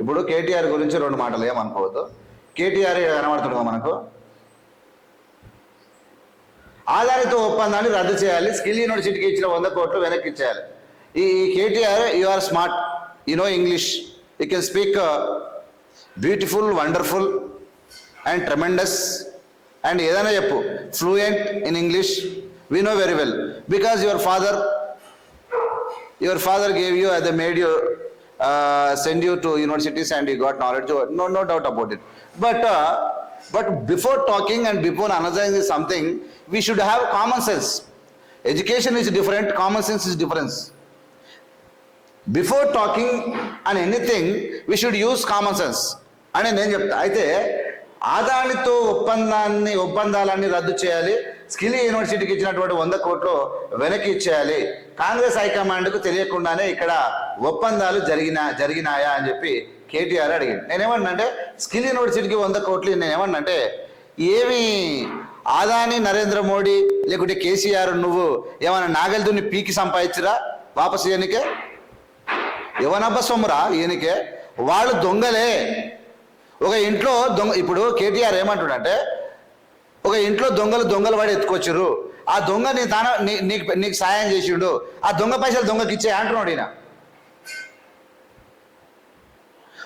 ఇప్పుడు కేటీఆర్ గురించి రెండు మాటలు ఏమనుకోవద్దు. కేటీఆర్ కనబడుతుండగా మనకు? ఆధారిత ఒప్పందాన్ని రద్దు చేయాలి. స్కిల్ యూనివర్సిటీకి ఇచ్చిన వంద కోట్లు వెనక్కి ఇచ్చేయాలి ఈ KTR you are smart you know English you can speak beautiful wonderful and tremendous and ఏదైనా చెప్పు. Fluent in English we know very well because your father your father gave you uh, the made send you to universities and you got knowledge no no doubt about it but but before talking and before anything is something we should have common sense education is different common sense is difference before talking and anything we should use common sense అని నేను చెప్తాను అయితే ఆదాళితో ఒప్పందాన్ని ఒప్పందాలన్నీ రద్దు చేయాలి. Skill యూనివర్సిటీకి ఇచ్చినటువంటి వంద కోట్లు వెనక్కి ఇచ్చేయాలి. కాంగ్రెస్ హైకమాండ్కు తెలియకుండానే ఇక్కడ ఒప్పందాలు జరిగిన జరిగినాయా అని చెప్పి కేటీఆర్ అడిగింది నేనేమన్నంటే స్కిల్ యూనివర్సిటీకి వంద కోట్లు నేనేమన్నంటే ఏమి ఆదాని నరేంద్ర మోడీ లేకుంటే కేసీఆర్ నువ్వు ఏమైనా నాగలిదుని పీకి సంపాదించరా వాపసు ఈయనకే? ఎవనబ్బ సొమ్మురా ఈయనకే? వాళ్ళు దొంగలే. ఒక ఇంట్లో దొంగ ఇప్పుడు కేటీఆర్ ఏమంటుడంటే ఒక ఇంట్లో దొంగలు దొంగలు వాడి ఎత్తుకొచ్చారు. ఆ దొంగ నీ తాన నీ- నీకు నీకు సాయం చేసిండు. ఆ దొంగ పైసలు దొంగకి ఇచ్చే అంటున్నాడు ఈయన.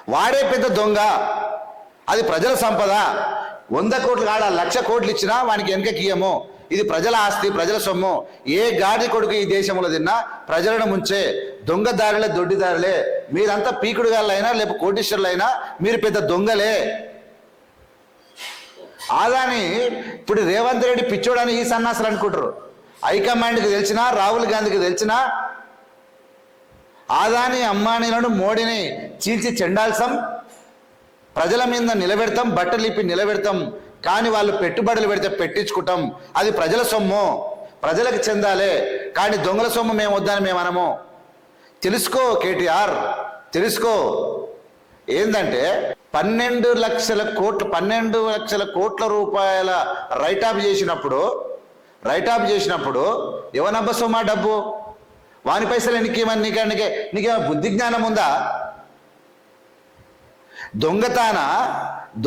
వాడే పెద్ద దొంగ. అది ప్రజల సంపద. వంద కోట్లు కాడ లక్ష కోట్లు ఇచ్చినా వానికి వెనకకియము ఇది ప్రజల ఆస్తి ప్రజల సొమ్ము. ఏ గాడి కొడుకు ఈ దేశంలో తిన్నా ప్రజలను ముంచే. దొంగదారులే దొడ్డిదారులే. మీరంతా పీకుడుగాళ్ళైనా లేకపోతే కోటీశ్వరులైనా మీరు పెద్ద దొంగలే. ఆదాని ఇప్పుడు రేవంత్ రెడ్డి పిచ్చోడని ఈ సన్నాసులు అనుకుంటారు. హైకమాండ్కి తెలిసినా రాహుల్ గాంధీకి తెలిసినా ఆదాని అమ్మానీలను మోడీని చీల్చి చెండాల్సం ప్రజల మీద నిలబెడతాం బట్టలు ఇప్పి నిలబెడతాం కానీ వాళ్ళు పెట్టుబడులు పెడితే పెట్టించుకుంటాం. అది ప్రజల సొమ్ము. ప్రజలకు చెందాలే. కానీ దొంగల సొమ్ము మేము వద్దని మేము అనము. తెలుసుకో కేటీఆర్. తెలుసుకో. ఏంటంటే పన్నెండు లక్షల కోట్లు పన్నెండు లక్షల కోట్ల రూపాయల రైట్ ఆఫ్ చేసినప్పుడు రైట్ ఆఫ్ చేసినప్పుడు ఎవనబ్బ సొమ్మా డబ్బు? వాని పైసలు ఎన్నికేమని నీకే నీకే నీకేమైనా బుద్ధి జ్ఞానం ఉందా? దొంగతాన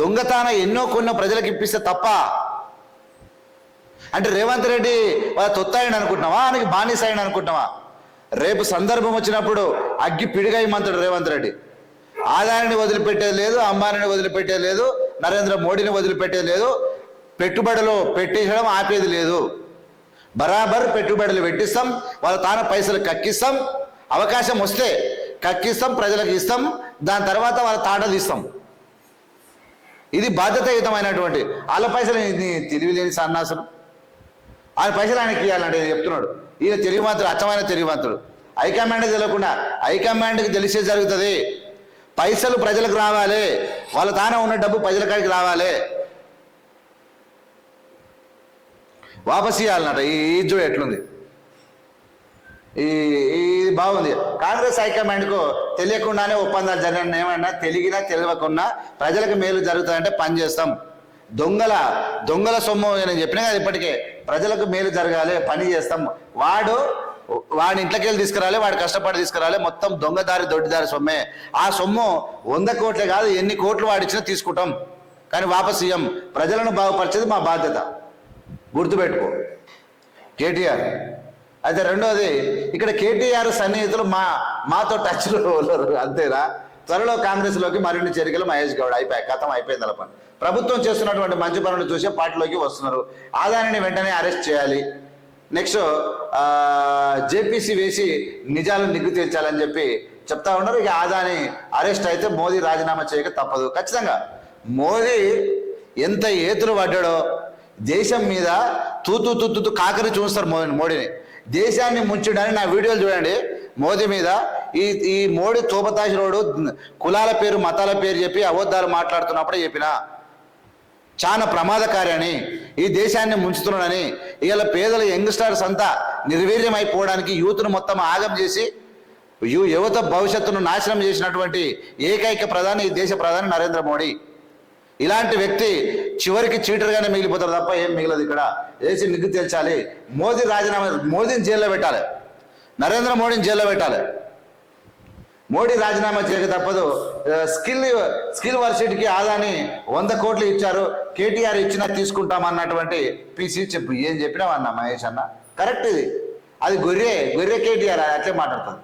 దొంగతాన ఎన్నో కొన్న ప్రజలకు ఇప్పిస్తే తప్ప. అంటే రేవంత్ రెడ్డి వాళ్ళ తొత్తాయని అనుకుంటున్నావా? ఆయనకి బానిసాయని అనుకుంటున్నావా? రేపు సందర్భం వచ్చినప్పుడు అగ్గి పిడిగైమంతుడు రేవంత్ రెడ్డి. ఆదాయాన్ని వదిలిపెట్టేది లేదు అంబానీని వదిలిపెట్టేది లేదు నరేంద్ర మోడీని వదిలిపెట్టేది లేదు. పెట్టుబడులు పెట్టించడం ఆపేది లేదు. బరాబర్ పెట్టుబడులు పెట్టిస్తాం వాళ్ళ తాన పైసలు కక్కిస్తాం అవకాశం వస్తే కక్కిస్తాం ప్రజలకు ఇస్తాం దాని తర్వాత వాళ్ళ తాట తీస్తాం ఇది బాధ్యతాయుతమైనటువంటి వాళ్ళ పైసలు ఇది తెలివి లేని సన్నాసులు ఆయన పైసలు ఆయనకి ఇవ్వాలంటే చెప్తున్నాడు. ఈయన తెలివిమంతుడు అచ్చమైన తెలివిమంతుడు హైకమాండ్ తెలియకుండా హైకమాండ్కి తెలిసే జరుగుతుంది. పైసలు ప్రజలకు రావాలి. వాళ్ళ తానే ఉన్న డబ్బు ప్రజల కాడికి రావాలి. వాపస్ ఇవ్వాలన్నట ఈ చూడు ఎట్లుంది. ఈ ఇది బాగుంది. కాంగ్రెస్ హైకమాండ్కు తెలియకుండానే ఒప్పందాలు జరిగిన ఏమన్నా తెలిగినా తెలియకుండా ప్రజలకు మేలు జరుగుతుందంటే పని చేస్తాం. దొంగల దొంగల సొమ్ము నేను చెప్పిన కదా ఇప్పటికే. ప్రజలకు మేలు జరగాలి పని చేస్తాం. వాడు వాడి ఇంట్లోకి వెళ్ళి తీసుకురాలి వాడు కష్టపడి తీసుకురాలి మొత్తం దొంగదారి దొడ్డిదారి సొమ్మే. ఆ సొమ్ము వంద కోట్లే కాదు ఎన్ని కోట్లు వాడిచ్చినా తీసుకుంటాం. కానీ వాపస్ ఇయ్యం. ప్రజలను బాగుపరిచేది మా బాధ్యత. గుర్తుపెట్టుకో. కేటీఆర్. అయితే రెండోది ఇక్కడ కేటీఆర్ సన్నిహితులు మా మాతో టచ్లో ఉన్నారు అంతేనా? త్వరలో కాంగ్రెస్లోకి మరిన్ని చర్యలు మహేష్ గౌడ్ అయిపోయాయి కథం అయిపోయింది అలా పని. ప్రభుత్వం చేస్తున్నటువంటి మంచి పనులు చూసే పార్టీలోకి వస్తున్నారు. ఆదాయాన్ని వెంటనే అరెస్ట్ చేయాలి. నెక్స్ట్ జేపీసీ వేసి నిజాలు నిగ్గు తీర్చాలని చెప్పి చెప్తా ఉన్నారు. ఇక ఆదాని అరెస్ట్ అయితే మోదీ రాజీనామా చేయక తప్పదు. ఖచ్చితంగా మోదీ ఎంత ఏతులు పడ్డాడో దేశం మీద తూతు తూతు కాకరి చూస్తారు మోదీని మోడీని. దేశాన్ని ముంచడానికి నా వీడియోలు చూడండి. మోదీ మీద ఈ ఈ మోడీ తోపతాశిరోడు కులాల పేరు మతాల పేరు చెప్పి అబద్ధాలు మాట్లాడుతున్నప్పుడే చెప్పిన చాలా ప్రమాదకారి ఈ దేశాన్ని ముంచుతున్నాడని ఇవాళ పేదల యంగ్స్టర్స్ అంతా నిర్వీర్యమైపోవడానికి యూత్ను మొత్తం ఆగం చేసి యువత భవిష్యత్తును నాశనం చేసినటువంటి ఏకైక ప్రధాని ఈ దేశ ప్రధాని నరేంద్ర మోడీ. ఇలాంటి వ్యక్తి చివరికి చీటర్గానే మిగిలిపోతారు తప్ప ఏం మిగలదు ఇక్కడ. వేసి నిగ్గు తేల్చాలి. మోదీ రాజీనామా మోదీని జైల్లో పెట్టాలి. నరేంద్ర మోడీని జైల్లో పెట్టాలి. మోడీ రాజీనామా చేయక తప్పదు. స్కిల్ స్కిల్ వర్సిటీకి ఆదాని వంద కోట్లు ఇచ్చారు. కేటీఆర్ ఇచ్చినా తీసుకుంటామన్నటువంటి పీసీ చెప్పు. ఏం చెప్పినావన్నా అన్న మహేష్ అన్న. కరెక్ట్ ఇది. అది గొర్రె గొర్రె కేటీఆర్ అట్లే మాట్లాడుతుంది.